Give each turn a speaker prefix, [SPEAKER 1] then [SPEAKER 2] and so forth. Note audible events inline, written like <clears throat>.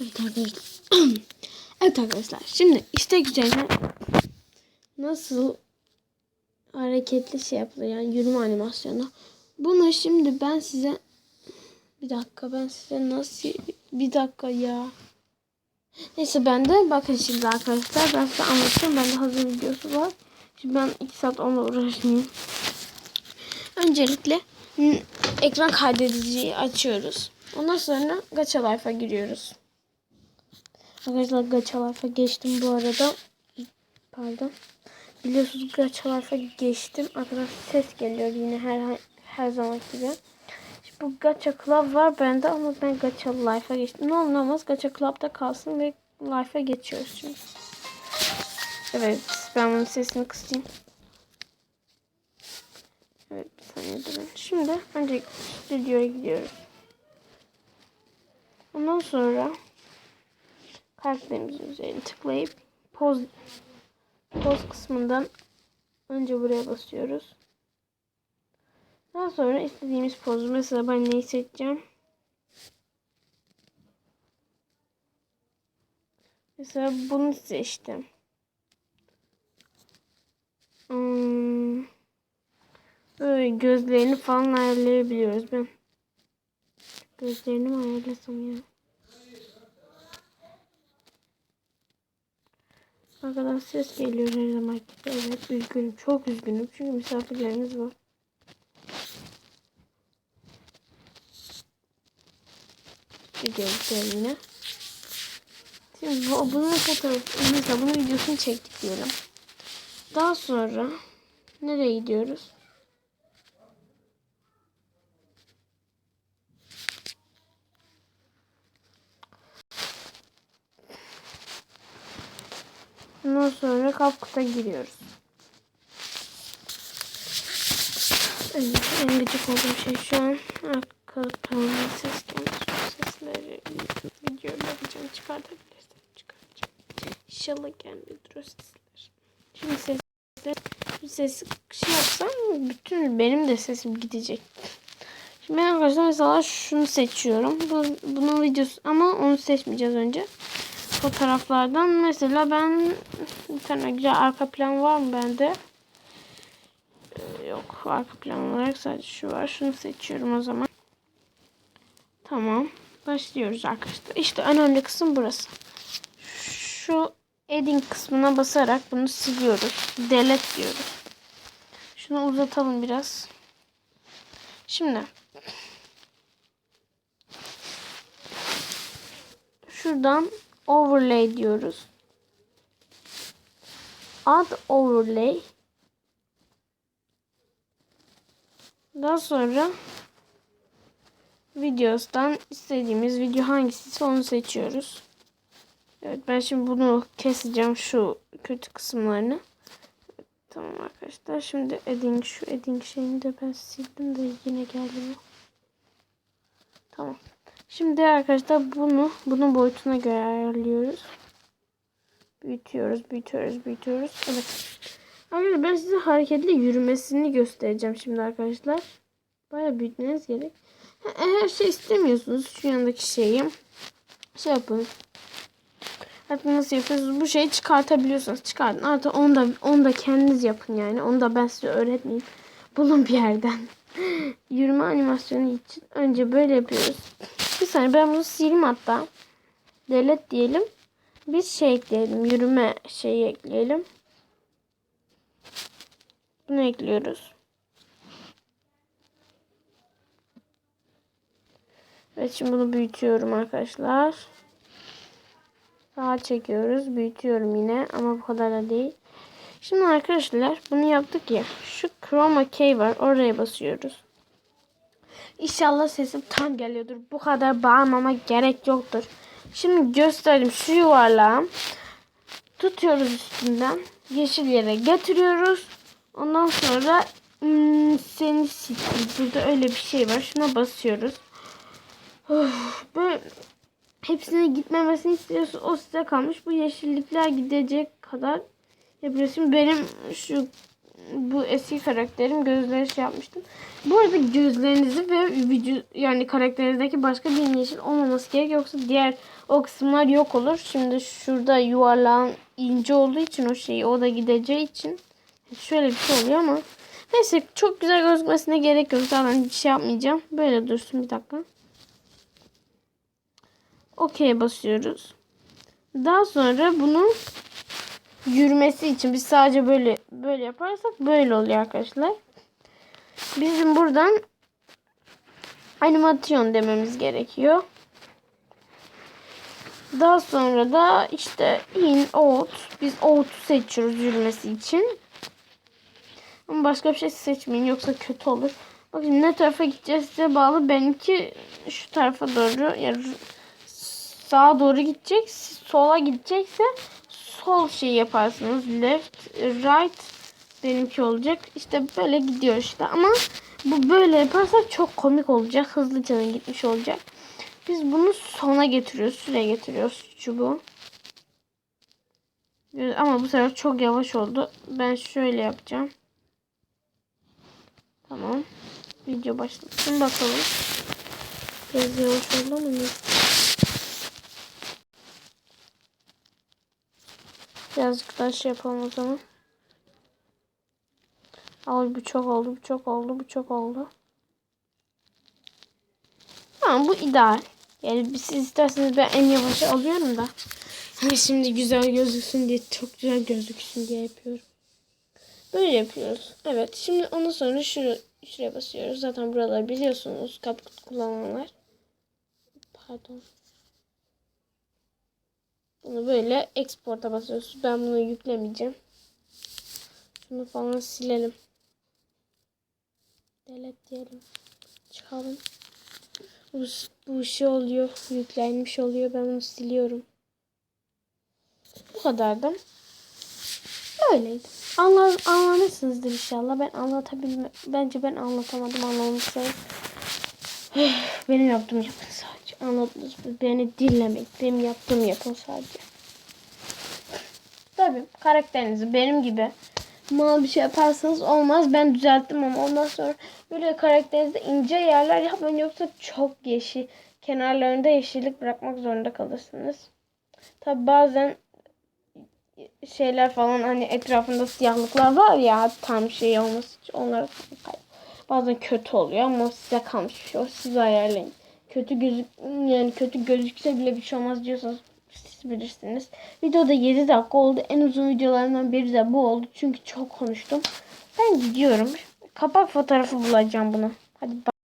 [SPEAKER 1] <clears throat> Evet arkadaşlar. Şimdi istek üzerine nasıl hareketli şey yapılıyor yani yürüme animasyonu. Bunu şimdi ben size bir dakika ben size nasıl bir dakika ya. Neyse ben de bakın şimdi arkadaşlar ben size anlatacağım. Bende hazır videosu var. Şimdi ben 2 saat onunla uğraşmayayım. Öncelikle ekran kaydediciyi açıyoruz. Ondan sonra Gacha Life'a giriyoruz. Arkadaşlar Gacha Life'a geçtim bu arada. Pardon. Biliyorsunuz Gacha Life'a geçtim. Arkadaşlar ses geliyor yine her her zaman gibi. Şimdi bu Gacha Club var bende ama ben Gacha Life'a geçtim. Ne olur ne olmaz Gacha Club'da kalsın ve Life'a geçiyoruz şimdi. Evet ben bunun sesini kısayım. Evet bir saniye durun. Şimdi önce stüdyoya gidiyoruz. Ondan sonra karakterimizin üzerine tıklayıp poz poz kısmından önce buraya basıyoruz. Daha sonra istediğimiz pozu mesela ben neyi seçeceğim? Mesela bunu seçtim. Hmm. Böyle gözlerini falan ayarlayabiliyoruz ben. Gözlerini mi ayarlasam ya? Arkadan ses geliyor her zaman. Evet üzgünüm. Çok üzgünüm. Çünkü misafirlerimiz var. Videoyu yine. Şimdi bu, bunun fotoğrafı, mesela bunun videosunu çektik diyelim. Daha sonra nereye gidiyoruz? Ondan sonra kapkuta giriyoruz. En, en gıcık olduğum şey şu an planda ses sesleri videoda yapacağım. Çıkartabilirsem çıkartacağım. İnşallah gelmiyordur o sesler. Şimdi sesler bir ses şey yapsam bütün benim de sesim gidecek. Şimdi ben arkadaşlar mesela şunu seçiyorum. Bu, bunun videosu ama onu seçmeyeceğiz önce fotoğraflardan mesela ben bir tane güzel arka plan var mı bende? Ee, yok arka plan olarak sadece şu var. Şunu seçiyorum o zaman. Tamam. Başlıyoruz arkadaşlar. İşte önemli kısım burası. Şu edin kısmına basarak bunu siliyoruz. Delete diyoruz. Şunu uzatalım biraz. Şimdi şuradan overlay diyoruz. Add overlay. Daha sonra videosdan istediğimiz video hangisi onu seçiyoruz. Evet ben şimdi bunu keseceğim şu kötü kısımlarını. Evet, tamam arkadaşlar şimdi edding şu edding şeyini de ben sildim de yine geldi bu. Tamam. Şimdi arkadaşlar bunu bunun boyutuna göre ayarlıyoruz. Büyütüyoruz, büyütüyoruz, büyütüyoruz. Evet. Arkadaşlar ben size hareketli yürümesini göstereceğim şimdi arkadaşlar. Bayağı büyütmeniz gerek. Eğer şey istemiyorsunuz şu yandaki şeyi şey yapın. Artık nasıl yapıyorsunuz? Bu şeyi çıkartabiliyorsunuz. Çıkartın. Artık onu da, onu da kendiniz yapın yani. Onu da ben size öğretmeyeyim. Bulun bir yerden. <laughs> Yürüme animasyonu için önce böyle yapıyoruz. Saniye ben bunu sileyim hatta. Delete diyelim. Bir şey ekleyelim. Yürüme şeyi ekleyelim. Bunu ekliyoruz. Evet şimdi bunu büyütüyorum arkadaşlar. Sağa çekiyoruz. Büyütüyorum yine ama bu kadar da değil. Şimdi arkadaşlar bunu yaptık ya. Şu chroma key var. Oraya basıyoruz. İnşallah sesim tam geliyordur. Bu kadar bağırmama gerek yoktur. Şimdi göstereyim şu yuvarlağı. Tutuyoruz üstünden. Yeşil yere getiriyoruz. Ondan sonra hmm, seni siktir. Burada öyle bir şey var. Şuna basıyoruz. Of, böyle hepsine gitmemesini istiyorsun. O size kalmış. Bu yeşillikler gidecek kadar yapıyorsun. Benim şu bu eski karakterim gözleri şey yapmıştım. Bu arada gözlerinizi ve vücut yani karakterinizdeki başka bir yeşil olmaması gerek yoksa diğer o kısımlar yok olur. Şimdi şurada yuvarlağın ince olduğu için o şeyi o da gideceği için şöyle bir şey oluyor ama neyse çok güzel gözükmesine gerek yok. Zaten bir şey yapmayacağım. Böyle dursun bir dakika. Okey basıyoruz. Daha sonra bunun yürümesi için biz sadece böyle böyle yaparsak böyle oluyor arkadaşlar. Bizim buradan animasyon dememiz gerekiyor. Daha sonra da işte in, out. Biz out'u seçiyoruz yürümesi için. Ama başka bir şey seçmeyin yoksa kötü olur. Bakın ne tarafa gideceğiz size bağlı. Benimki şu tarafa doğru yani sağa doğru gidecek. Sola gidecekse sol şey yaparsınız. Left, right benimki olacak. İşte böyle gidiyor işte ama bu böyle yaparsak çok komik olacak. Hızlıca gitmiş olacak. Biz bunu sona getiriyoruz. Süre getiriyoruz çubuğu. Ama bu sefer çok yavaş oldu. Ben şöyle yapacağım. Tamam. Video başlasın bakalım. Biraz yavaş oldu ama Birazcık daha şey yapalım o zaman. Al bu çok oldu, bu çok oldu, bu çok oldu. Tamam bu ideal. Yani siz isterseniz ben en yavaşı alıyorum da. Hani şimdi güzel gözüksün diye, çok güzel gözüksün diye yapıyorum. Böyle yapıyoruz. Evet. Şimdi ondan sonra şuraya, şuraya basıyoruz. Zaten buraları biliyorsunuz. Kaput kullananlar. Pardon. Bunu böyle export'a basıyoruz. Ben bunu yüklemeyeceğim. Şunu falan silelim. Delete diyelim. Çıkalım. Bu, bu şey oluyor. Yüklenmiş oluyor. Ben bunu siliyorum. Bu kadardı. Öyleydi. Anla, anlamışsınızdır inşallah. Ben anlatabilme bence ben anlatamadım anlamışsınız. <sighs> benim yaptığım yapın sadece. Anladınız mı? Beni dinlemek. Benim yaptığım yapın sadece. Tabii karakterinizi benim gibi mal bir şey yaparsanız olmaz. Ben düzelttim ama ondan sonra böyle karakterinizde ince yerler yapmayın yoksa çok yeşil kenarlarında yeşillik bırakmak zorunda kalırsınız. Tabi bazen şeyler falan hani etrafında siyahlıklar var ya tam şey olması için onlar bazen kötü oluyor ama size kalmış bir şey o siz ayarlayın. Kötü gözük yani kötü gözükse bile bir şey olmaz diyorsanız siz bilirsiniz. Videoda 7 dakika oldu. En uzun videolarından biri de bu oldu. Çünkü çok konuştum. Ben gidiyorum. Kapak fotoğrafı bulacağım bunu. Hadi bak.